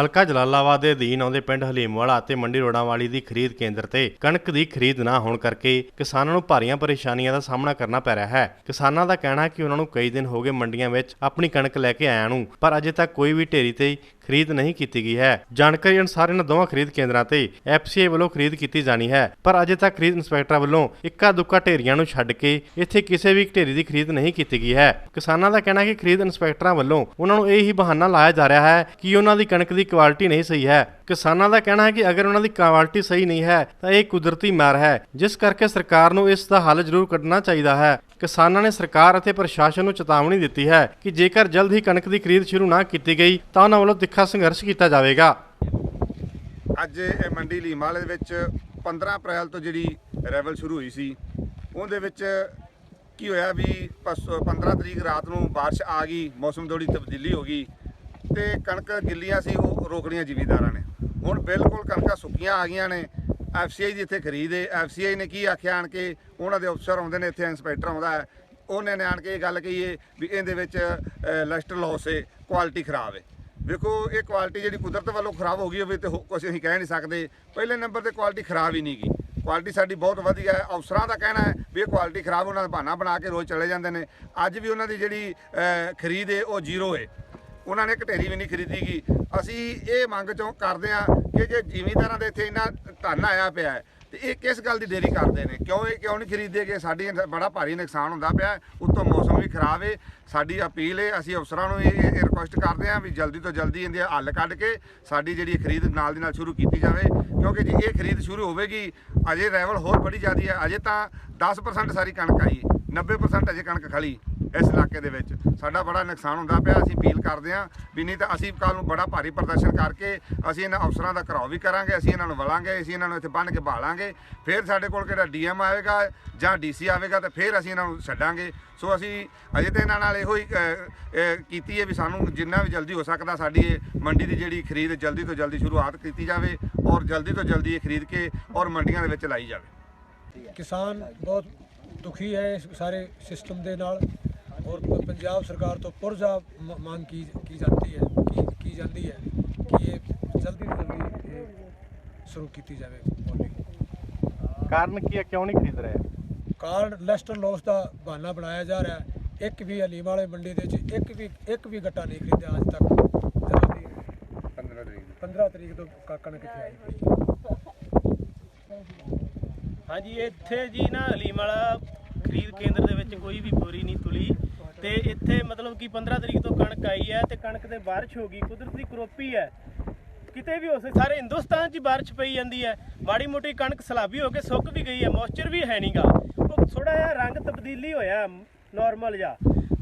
ਹਲਕਾ ਜਲਾਲਾਬਾਦ ਦੇ ਅਧੀਨ ਆਉਂਦੇ ਪਿੰਡ ਹਲੀਮਵਾਲਾ ਅਤੇ ਮੰਡੀ ਰੋੜਾਂਵਾਲੀ ਦੀ ਖਰੀਦ ਕੇਂਦਰ ਤੇ ਕਣਕ ਦੀ ਖਰੀਦ ਨਾ ਹੋਣ ਕਰਕੇ ਕਿਸਾਨਾਂ ਨੂੰ ਭਾਰੀਆਂ ਪਰੇਸ਼ਾਨੀਆਂ ਦਾ ਸਾਹਮਣਾ ਕਰਨਾ ਪੈ ਰਿਹਾ ਹੈ। ਕਿਸਾਨਾਂ ਦਾ ਕਹਿਣਾ ਹੈ ਕਿ ਉਹਨਾਂ ਨੂੰ ਕਈ ਦਿਨ ਹੋ ਗਏ ਮੰਡੀਆਂ ਵਿੱਚ ਆਪਣੀ ਕਣਕ ਲੈ ਕੇ ਆਇਆਂ ਨੂੰ, ਪਰ ਅਜੇ ਤੱਕ ਕੋਈ ਵੀ ਢੇਰੀ ਤੇ ਖਰੀਦ ਨਹੀਂ ਕੀਤੀ ਗਈ ਹੈ। ਜਾਣਕਾਰੀ ਅਨੁਸਾਰ ਇਹਨਾਂ ਦੋਵਾਂ ਖਰੀਦ ਕੇਂਦਰਾਂ ਤੇ ਐਫਸੀਆਈ ਵੱਲੋਂ ਖਰੀਦ ਕੀਤੀ ਜਾਣੀ ਹੈ, ਪਰ ਅਜੇ ਤੱਕ ਖਰੀਦ ਇੰਸਪੈਕਟਰਾਂ ਵੱਲੋਂ ਇੱਕਾ ਦੁੱਕਾ ਢੇਰੀਆਂ ਨੂੰ ਛੱਡ ਕੇ ਇੱਥੇ ਕਿਸੇ ਵੀ ਢੇਰੀ ਦੀ ਖਰੀਦ ਨਹੀਂ ਕੀਤੀ ਗਈ ਹੈ। ਕਿਸਾਨਾਂ ਦਾ ਕਹਿਣਾ ਹੈ ਕਿ ਖਰੀਦ ਇੰਸਪੈਕਟਰਾਂ ਵੱਲੋਂ ਉਹਨਾਂ ਨੂੰ ਇਹ ਹੀ ਬਹਾਨਾ ਲਾਇਆ ਜਾ ਰਿਹਾ ਹੈ ਕਿ ਉਹਨਾਂ ਦੀ ਕਣਕ ਦੀ ਕੁਆਲਿਟੀ ਨਹੀਂ ਸਹੀ ਹੈ। ਕਿਸਾਨਾਂ ਦਾ ਕਹਿਣਾ ਹੈ ਕਿ ਅਗਰ ਉਹਨਾਂ ਦੀ ਕੁਆਲਿਟੀ ਸਹੀ ਨਹੀਂ ਹੈ, ਤਾਂ ਇਹ ਕੁਦਰਤੀ ਮਾਰ ਹੈ, ਜਿਸ ਕਰਕੇ ਸਰਕਾਰ ਨੂੰ ਇਸ ਦਾ ਹੱਲ ਜ਼ਰੂਰ ਕੱਢਣਾ ਚਾਹੀਦਾ ਹੈ। ਕਿਸਾਨਾਂ ਨੇ ਸਰਕਾਰ ਅਤੇ ਪ੍ਰਸ਼ਾਸਨ ਨੂੰ ਚੇਤਾਵਨੀ ਦਿੱਤੀ ਹੈ ਕਿ ਜੇਕਰ ਜਲਦ ਹੀ ਕਣਕ ਦੀ ਖਰੀਦ ਸ਼ੁਰੂ ਨਾ ਕੀਤੀ ਗਈ, ਤਾਂ ਉਹਨਾਂ ਵੱਲੋਂ ਤਿੱਖਾ ਸੰਘਰਸ਼ ਕੀਤਾ ਜਾਵੇਗਾ। ਅੱਜ ਇਹ ਮੰਡੀ ਲੀਮਾਲੇ ਦੇ ਵਿੱਚ 15 ਅਪ੍ਰੈਲ ਤੋਂ ਜਿਹੜੀ ਰੈਵਲ ਸ਼ੁਰੂ ਹੋਈ ਸੀ, ਉਹਦੇ ਵਿੱਚ ਕੀ ਹੋਇਆ ਵੀ ਪਰਸੋਂ 15 ਤਰੀਕ ਰਾਤ ਨੂੰ ਬਾਰਿਸ਼ ਆ ਗਈ, ਮੌਸਮ ਥੋੜੀ ਤਬਦੀਲੀ ਹੋ ਗਈ ਤੇ ਕਣਕ ਗਿੱਲੀਆਂ ਸੀ, ਉਹ ਰੋਕਣੀਆਂ ਜ਼ਿਮੀਦਾਰਾਂ ਨੇ। ਹੁਣ ਬਿਲਕੁਲ ਕਣਕਾਂ ਸੁੱਕੀਆਂ ਆ ਗਈਆਂ ਨੇ ਐਫਸੀਆਈ ਦੀ ਇੱਥੇ ਖਰੀਦ ਹੈ ਐਫਸੀਆਈ ਨੇ ਕੀ ਆਖਿਆ ਆਣ ਕੇ? ਉਹਨਾਂ ਦੇ ਅਫਸਰ ਆਉਂਦੇ ਨੇ ਇੱਥੇ, ਇੰਸਪੈਕਟਰ ਆਉਂਦਾ ਹੈ। ਉਹਨੇ ਨੇ ਆਣ ਕੇ ਇਹ ਗੱਲ ਕਹੀ ਹੈ ਵੀ ਇਹਦੇ ਵਿੱਚ ਲਸਟਰ ਲਾਸ ਹੈ ਕੁਆਲਿਟੀ ਖਰਾਬ ਹੈ ਵੇਖੋ, ਇਹ ਕੁਆਲਿਟੀ ਜਿਹੜੀ ਕੁਦਰਤ ਵੱਲੋਂ ਖਰਾਬ ਹੋ ਗਈ ਹੋਵੇ ਤੇ ਕੁਝ ਅਸੀਂ ਕਹਿ ਨਹੀਂ ਸਕਦੇ। ਪਹਿਲੇ ਨੰਬਰ ਤੇ ਕੁਆਲਿਟੀ ਖਰਾਬ ਹੀ ਨਹੀਂ ਗਈ। ਕੁਆਲਿਟੀ ਸਾਡੀ ਬਹੁਤ ਵਧੀਆ ਹੈ। ਅਫਸਰਾਂ ਦਾ ਕਹਿਣਾ ਹੈ ਵੀ ਇਹ ਕੁਆਲਿਟੀ ਖਰਾਬ, ਉਹਨਾਂ ਦਾ ਬਹਾਨਾ ਬਣਾ ਕੇ ਰੋਜ਼ ਚਲੇ ਜਾਂਦੇ ਨੇ। ਅੱਜ ਵੀ ਉਹਨਾਂ ਦੀ ਜਿਹੜੀ ਖਰੀਦ ਹੈ ਉਹ ਜ਼ੀਰੋ ਹੈ ਉਹਨਾਂ ਨੇ ਘਟੇਰੀ ਵੀ ਨਹੀਂ ਖਰੀਦੀ ਗੀ। ਅਸੀਂ ਇਹ ਮੰਗ ਚੋਂ ਕਰਦੇ ਆ ਕਿ ਜੇ ਜ਼ਿਮੀਂਦਾਰਾਂ ਦੇ ਇੱਥੇ ਇੰਨਾ ਧਨ ਆਇਆ ਪਿਆ ਹੈ, ਤੇ ਇਹ ਕਿਸ ਗੱਲ ਦੀ ਦੇਰੀ ਕਰਦੇ ਨੇ? ਕਿਉਂ ਇਹ ਕਿਉਂ ਨਹੀਂ ਖਰੀਦਦੇ ਸਾਡੀ ਬੜਾ ਭਾਰੀ ਨੁਕਸਾਨ ਹੁੰਦਾ ਪਿਆ ਉੱਤੋਂ ਮੌਸਮ ਵੀ ਖਰਾਬ ਏ, ਸਾਡੀ ਅਪੀਲ ਹੈ ਅਸੀਂ ਅਫਸਰਾਂ ਨੂੰ ਇਹ ਰਿਕੁਐਸਟ ਕਰਦੇ ਹਾਂ ਵੀ ਜਲਦੀ ਤੋਂ ਜਲਦੀ ਇਹਦੇ ਹੱਲ ਕੱਢ ਕੇ ਸਾਡੀ ਜਿਹੜੀ ਖਰੀਦ ਨਾਲ ਦੀ ਨਾਲ ਸ਼ੁਰੂ ਕੀਤੀ ਜਾਵੇ। ਕਿਉਂਕਿ ਜੇ ਇਹ ਖਰੀਦ ਸ਼ੁਰੂ ਹੋਵੇਗੀ, ਅਜੇ ਲੈਵਲ ਹੋਰ ਬੜੀ ਜ਼ਿਆਦੀ ਹੈ, ਅਜੇ ਤਾਂ 10% ਸਾਰੀ ਕਣਕ ਆਈ ਹੈ 90% ਅਜੇ ਕਣਕ ਖਲੀ ਇਸ ਇਲਾਕੇ ਦੇ ਵਿੱਚ। ਸਾਡਾ ਬੜਾ ਨੁਕਸਾਨ ਹੁੰਦਾ ਪਿਆ, ਅਸੀਂ ਅਪੀਲ ਕਰਦੇ ਹਾਂ ਵੀ ਨਹੀਂ ਤਾਂ ਅਸੀਂ ਕੱਲ ਨੂੰ ਬੜਾ ਭਾਰੀ ਪ੍ਰਦਰਸ਼ਨ ਕਰਕੇ ਅਸੀਂ ਇਹਨਾਂ ਅਫਸਰਾਂ ਦਾ ਘਰਾਓ ਵੀ ਕਰਾਂਗੇ, ਅਸੀਂ ਇਹਨਾਂ ਨੂੰ ਵਲਾਂਗੇ, ਅਸੀਂ ਇਹਨਾਂ ਨੂੰ ਇੱਥੇ ਬੰਨ੍ਹ ਕੇ ਭਾਲਾਂਗੇ, ਫਿਰ ਸਾਡੇ ਕੋਲ ਕਿਹੜਾ ਡੀਐਮ ਆਵੇਗਾ ਜਾਂ ਡੀਸੀ ਆਵੇਗਾ ਤਾਂ ਫਿਰ ਅਸੀਂ ਇਹਨਾਂ ਨੂੰ ਛੱਡਾਂਗੇ। ਸੋ ਅਸੀਂ ਅਜੇ ਤੇ ਇਹਨਾਂ ਨਾਲ ਇਹੋ ਹੀ ਕੀਤੀ ਹੈ ਵੀ ਸਾਨੂੰ ਜਿੰਨਾ ਵੀ ਜਲਦੀ ਹੋ ਸਕਦਾ ਸਾਡੀ ਇਹ ਮੰਡੀ ਦੀ ਜਿਹੜੀ ਖਰੀਦ ਜਲਦੀ ਤੋਂ ਜਲਦੀ ਸ਼ੁਰੂਆਤ ਕੀਤੀ ਜਾਵੇ ਔਰ ਜਲਦੀ ਤੋਂ ਜਲਦੀ ਇਹ ਖਰੀਦ ਕੇ ਔਰ ਮੰਡੀਆਂ ਦੇ ਵਿੱਚ ਲਾਈ ਜਾਵੇ। ਕਿਸਾਨ ਬਹੁਤ ਦੁਖੀ ਹੈ ਇਸ ਸਾਰੇ ਸਿਸਟਮ ਦੇ ਨਾਲ। ਔਰ ਪੰਜਾਬ ਸਰਕਾਰ ਤੋਂ ਪੁਰਜ਼ਾ ਮੰਗ ਕੀ ਕੀ ਜਾਂਦੀ ਹੈ ਕੀ ਕੀ ਜਾਂਦੀ ਹੈ ਕਿ ਇਹ ਜਲਦੀ ਤੋਂ ਜਲਦੀ ਇਹ ਸ਼ੁਰੂ ਕੀਤੀ ਜਾਵੇ ਬੋਲੀ ਕਾਰਨ ਕੀ ਹੈ? ਕਿਉਂ ਨਹੀਂ ਖਰੀਦ ਰਹੇ? ਕਾਰਡ ਲੈਸਟਰ ਲੋਸ ਦਾ ਬਹਾਨਾ ਬਣਾਇਆ ਜਾ ਰਿਹਾ ਹੈ। ਇੱਕ ਵੀ ਹਲੀਮ ਵਾਲੇ ਮੰਡੀ ਦੇ ਵਿੱਚ ਇੱਕ ਵੀ ਇੱਕ ਵੀ ਗੱਟਾ ਨਹੀਂ ਖਰੀਦਿਆ ਅੱਜ ਤੱਕ। ਜਦੋਂ ਦੀ 15 ਤਰੀਕ 15 ਤਰੀਕ ਤੋਂ ਕ- ਕਣਕ ਇੱਥੇ ਆਈ। ਹਾਂਜੀ ਇੱਥੇ ਜੀ ਨਾ ਹਲੀਮ ਵਾਲਾ ਖਰੀਦ ਕੇਂਦਰ ਦੇ ਵਿੱਚ ਕੋਈ ਵੀ ਬੋਰੀ ਨਹੀਂ ਤੁਲੀ। ਤੇ ਇੱਥੇ ਮਤਲਬ ਕਿ 15 ਤਰੀਕ ਤੋਂ ਕਣਕ ਆਈ ਹੈ ਤੇ ਕਣਕ ਤੇ ਬਾਰਿਸ਼ ਹੋ ਗਈ, ਕੁਦਰਤੀ ਕਰੋਪੀ ਹੈ। ਕਿਤੇ ਵੀ ਹੋ ਸਕਦਾ ਸਾਰੇ ਹਿੰਦੁਸਤਾਨ 'ਚ ਬਾਰਿਸ਼ ਪਈ ਜਾਂਦੀ ਹੈ। ਮਾੜੀ ਮੋਟੀ ਕਣਕ ਸਲਾਬੀ ਹੋ ਕੇ ਸੁੱਕ ਵੀ ਗਈ ਹੈ ਮੋਇਸਚਰ ਵੀ ਹੈ ਨਹੀਂਗਾ ਉਹ ਥੋੜਾ ਜਿਹਾ ਰੰਗ ਤਬਦੀਲੀ ਹੋਇਆ ਨਾਰਮਲ ਜਿਹਾ।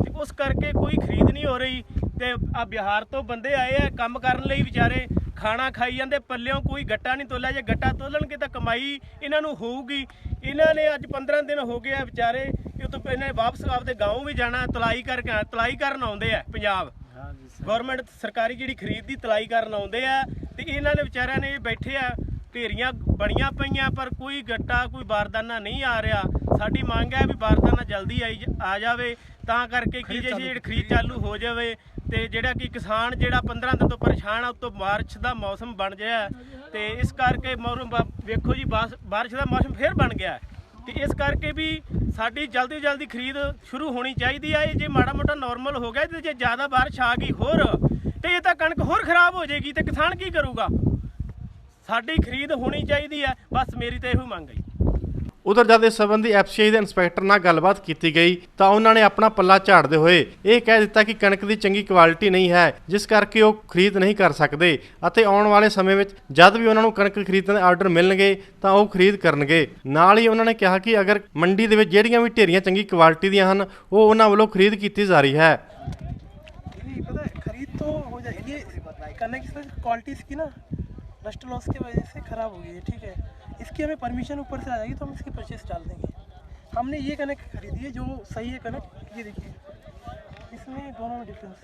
ਤੇ ਉਸ ਕਰਕੇ ਕੋਈ ਖਰੀਦ ਨਹੀਂ ਹੋ ਰਹੀ ਤੇ ਆ ਬਿਹਾਰ ਤੋਂ ਬੰਦੇ ਆਏ ਆ ਕੰਮ ਕਰਨ ਲਈ ਵਿਚਾਰੇ। ਖਾਣਾ ਖਾਈ ਜਾਂਦੇ ਪੱਲਿਓਂ ਕੋਈ ਗੱਟਾ ਨਹੀਂ ਤੋਲਿਆ ਜੇ ਗੱਟਾ ਤੋਲਣਗੇ ਤਾਂ ਕਮਾਈ ਇਹਨਾਂ ਨੂੰ ਹੋਊਗੀ। ਇਹਨਾਂ ਨੇ ਅੱਜ 15 ਦਿਨ ਹੋ ਗਏ ਆ ਵਿਚਾਰੇ ਇਹ ਤੋਂ ਇਹਨਾਂ ਨੇ ਵਾਪਸ ਆਪਦੇ ਗਾঁव ਵੀ ਜਾਣਾ ਤਲਾਈ ਕਰਕੇ ਤਲਾਈ ਕਰਨ ਆਉਂਦੇ ਆ ਪੰਜਾਬ। ਗਵਰਨਮੈਂਟ ਸਰਕਾਰੀ ਜਿਹੜੀ ਖਰੀਦ ਦੀ ਤਲਾਈ ਕਰਨ ਆਉਂਦੇ ਆ ਤੇ ਇਹਨਾਂ ਨੇ ਵਿਚਾਰਿਆਂ ਨੇ ਬੈਠੇ ਆ ਢੇਰੀਆਂ ਬਣੀਆਂ ਪਈਆਂ ਪਰ ਕੋਈ ਗੱਟਾ ਕੋਈ ਬਾਰਦਾਨਾ ਨਹੀਂ ਆ ਰਿਹਾ। ਸਾਡੀ ਮੰਗ ਹੈ ਵੀ ਬਾਰਦਾਨਾ ਜਲਦੀ ਆ ਜਾਵੇ ਤਾਂ ਕਰਕੇ ਕੀ ਜੇ ਜਿਹੜੀ ਖਰੀਦ ਚਾਲੂ ਹੋ ਜਾਵੇ। ਤੇ ਜਿਹੜਾ ਕਿ ਕਿਸਾਨ ਜਿਹੜਾ 15 ਦਿਨ ਤੋਂ ਪਰੇਸ਼ਾਨ ਆ, ਉਤੋਂ ਬਾਰਿਸ਼ ਦਾ ਮੌਸਮ ਬਣ ਗਿਆ ਤੇ ਇਸ ਕਰਕੇ ਮੌਸਮ ਵੇਖੋ ਜੀ, ਬਾਸ- ਬਾਰਿਸ਼ ਦਾ ਮੌਸਮ ਫੇਰ ਬਣ ਗਿਆ ਤੇ ਇਸ ਕਰਕੇ ਵੀ ਸਾਡੀ ਜਲਦੀ ਜਲਦੀ ਖਰੀਦ ਸ਼ੁਰੂ ਹੋਣੀ ਚਾਹੀਦੀ ਆ। ਇਹ ਜੇ ਮਾੜਾ ਮੋਟਾ ਨਾਰਮਲ ਹੋ ਗਿਆ, ਤੇ ਜੇ ਜ਼ਿਆਦਾ ਬਾਰਿਸ਼ ਆ ਗਈ ਹੋਰ, ਤੇ ਇਹ ਤਾਂ ਕਣਕ ਹੋਰ ਖਰਾਬ ਹੋ ਜਾਏਗੀ, ਤੇ ਕਿਸਾਨ ਕੀ ਕਰੂਗਾ? ਸਾਡੀ ਖਰੀਦ ਹੋਣੀ ਚਾਹੀਦੀ ਹੈ। ਬਸ ਮੇਰੀ ਤਾਂ ਇਹੋ ਮੰਗ ਹੈ ਜੀ। ਉਧਰ ਜਦ ਇਸ ਸੰਬੰਧੀ ਐਫਸੀਆਈ ਦੇ ਇੰਸਪੈਕਟਰ ਨਾਲ ਗੱਲਬਾਤ ਕੀਤੀ ਗਈ ਤਾਂ ਉਹਨਾਂ ਨੇ ਆਪਣਾ ਪੱਲਾ ਝਾੜਦੇ ਹੋਏ ਇਹ ਕਹਿ ਦਿੱਤਾ ਕਿ ਕਣਕ ਦੀ ਚੰਗੀ ਕੁਆਲਿਟੀ ਨਹੀਂ ਹੈ ਜਿਸ ਕਰਕੇ ਉਹ ਖਰੀਦ ਨਹੀਂ ਕਰ ਸਕਦੇ ਅਤੇ ਆਉਣ ਵਾਲੇ ਸਮੇਂ ਵਿੱਚ ਜਦ ਵੀ ਉਹਨਾਂ ਨੂੰ ਕਣਕ ਖਰੀਦਣ ਦੇ ਆਰਡਰ ਮਿਲਣਗੇ ਤਾਂ ਉਹ ਖਰੀਦ ਕਰਨਗੇ ਨਾਲ ਹੀ ਉਹਨਾਂ ਨੇ ਕਿਹਾ ਕਿ ਅਗਰ ਮੰਡੀ ਦੇ ਵਿੱਚ ਜਿਹੜੀਆਂ ਵੀ ਢੇਰੀਆਂ ਚੰਗੀ ਕੁਆਲਿਟੀ ਦੀਆਂ ਹਨ ਉਹ ਉਹਨਾਂ ਵੱਲੋਂ ਖਰੀਦ ਕੀਤੀ ਜਾ ਰਹੀ ਹੈ नहीं पता है खरीद तो हो जाएगी ये कनेक्ट से क्वालिटी इसकी ना डस्ट लॉस की वजह से ख़राब हो गई है ठीक है? इसकी हमें परमिशन ऊपर से आ जाएगी तो हम इसकी परचेस डाल देंगे। हमने ये कनेक्ट खरीदी है जो सही है कनेक्ट ये देखिए। इसमें दोनों में डिफरेंस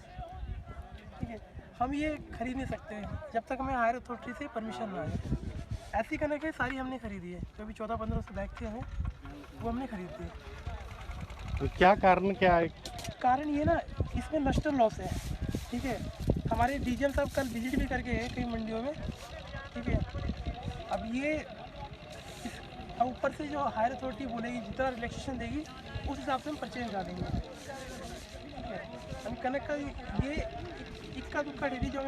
ठीक है? हम ये खरीद नहीं सकते हैं। जब तक हमें हायर अथॉरिटी से परमिशन ना आए। ऐसी कनेक्ट है सारी हमने खरीदी है। जो भी चौदह पंद्रह सौ बैग थे हमें वो हमने खरीद दिए तो क्या कारण क्या है? कारण ये ना इसमें नस्टर लॉस है। ठीक है? हमारे डीजीएम साहब कल विज़िट भी करके गए कई मंडियों में। ठीक है। अब ये अब ऊपर से जो हायर अथॉरिटी बोलेगी, जितना रिलैक्सेशन देगी, उस हिसाब से हम परचेज डालेंगे ठीक है। हम कनक का ये इक्का दुक्का डेली जो